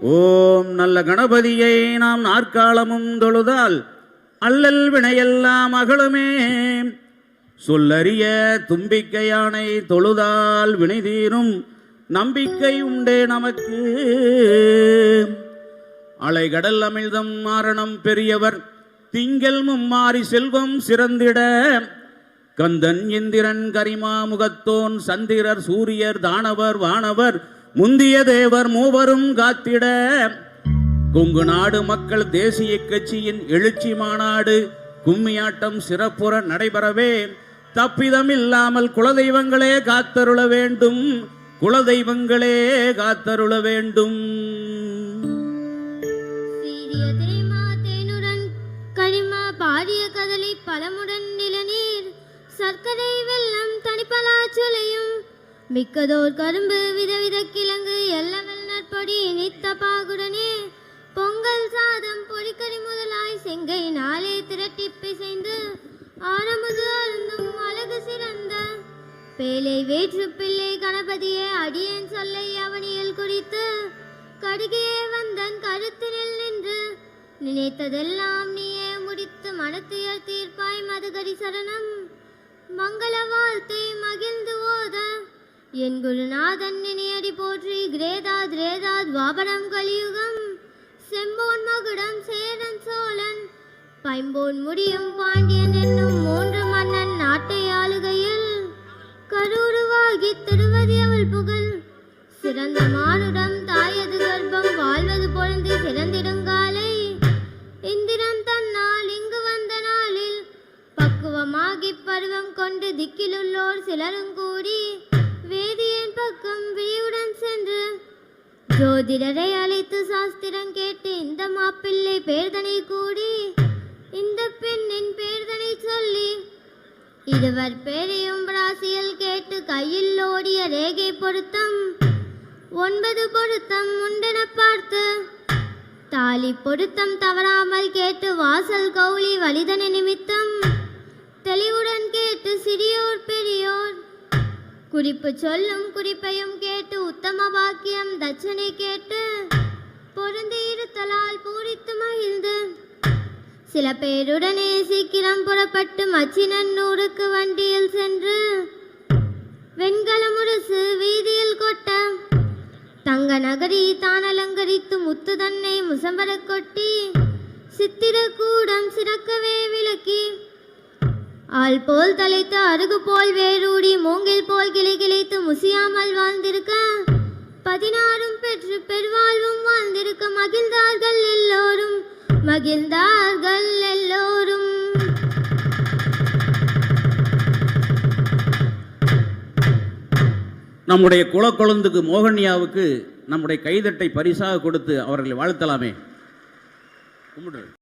ஓம் நல்ல கணபதியை நாம் நாற்காலமும் தொழுதால் அல்லல் வினையெல்லாம் அகலுமே. சொல்லறிய தும்பிக்கையானை தொழுதால் வினை தீரும் நம்பிக்கை உண்டே நமக்கு. அலைகடல் அமிழ்தம் மாரணம் பெரியவர் திங்கள் மும்மாறி செல்வம் சிறந்திட. கந்தன் இந்திரன் கரிமா முகத்தோன் சந்திரர் சூரியர் தானவர் வானவர் முந்திய தேவர் மூவரும் காத்திட. கொங்கு நாடு மக்கள் தேசிய கட்சியின் எழுச்சி மாநாடு. கும்மியாட்டம் சிறப்புற நடைபெறவே. தப்பிதம் இல்லாமல் குலதெய்வங்களே காத்தருள வேண்டும். குலதெய்வங்களே காத்தருள வேண்டும். பாரிய கதலி பழமுடன் நிலநீர். சர்க்கரை வெல்லம் தனிப்பலாச்சுளையும் மிக்கதோர் கரும்பு விதவித கிழங்கு எல்லவெல் நற்பொடி இனித்த பாகுடனே. பொங்கல் சாதம் பொடிக்கறி முதலாய் செங்கை நாளே திரட்டி பிசைந்து ஆரமுது அருந்தும் அழகு சிறந்த பேலை வேற்று பிள்ளை கணபதியே அடியேன் சொல்லை அவனியில் குறித்து. கடுகையே வந்தன் கழுத்தினில் நின்று நினைத்ததெல்லாம் நீயே முடித்து மனத்துயர் தீர்ப்பாய் மதுகரி சரணம் மங்கள வாழ்த்தை மகிழ்ந்து ஓத என் குருநாதன் நினையடி போற்றி கிரேதா திரேதா துவாபரம் கலியுகம். செம்போன் மகுடம் சேரன் சோழன். பைம்போன் முடியும் பாண்டியன் என்னும் மூன்று மன்னன் நாட்டை ஆளுகையில். கரூருவாகி திருவதி அவள் புகழ். சிறந்த மானுடம் தாயது கர்ப்பம் வாழ்வது பொழுது சிறந்திடுங்காலை இந்திரன் தன்னால் இங்கு வந்த நாளில் பக்குவமாகி பருவம் கொண்டு திக்கிலுள்ளோர் சிலரும் கூடி. வேதியின் பக்கம் விழியுடன் சென்று ஜோதிடரை அழைத்து சாஸ்திரம் கேட்டு இந்த மாப்பிள்ளை பேர்தனை கூடி இந்த பெண்ணின் பேர்தனை சொல்லி இருவர் பேரையும் ராசியில் கேட்டு கையில் ஓடிய ரேகை பொருத்தம் ஒன்பது பொருத்தம் உண்டென பார்த்து தாலி பொருத்தம் தவறாமல் கேட்டு வாசல் கௌளி வலிதன நிமித்தம் தெளிவுடன் கேட்டு சிறியோர் பெரியோர் குறிப்பு சொல்லும் குறிப்பையும் கேட்டு உத்தம பாக்கியம் தட்சணை கேட்டு பொருந்து இருத்தலால் பூரித்து மகிழ்ந்து. சில பேருடனே சீக்கிரம் புறப்பட்டு மச்சினன் ஊருக்கு வண்டியில் சென்று வெண்கல முரசு வீதியில் கொட்ட தங்க நகரி தான் அலங்கரித்து முத்து தன்னை முசம்பரக் கொட்டி சித்திர கூடம் சிறக்கவே விளக்கி ஆள் போல் தலைத்து அருகு போல் வேரூடி மூங்கில் போல் கிளை கிளைத்து முசியாமல் வாழ்ந்திருக்க பதினாறும் பெற்று பெருவாழ்வும் வாழ்ந்திருக்க மகிழ்ந்தார்கள் எல்லோரும் மகிழ்ந்தார்கள் எல்லோரும். நம்முடைய குலக்கொழுந்துக்கு மோகன்யாவுக்கு நம்முடைய கைதட்டை பரிசாக கொடுத்து அவர்களை வாழ்த்தலாமே. கும்பிடு.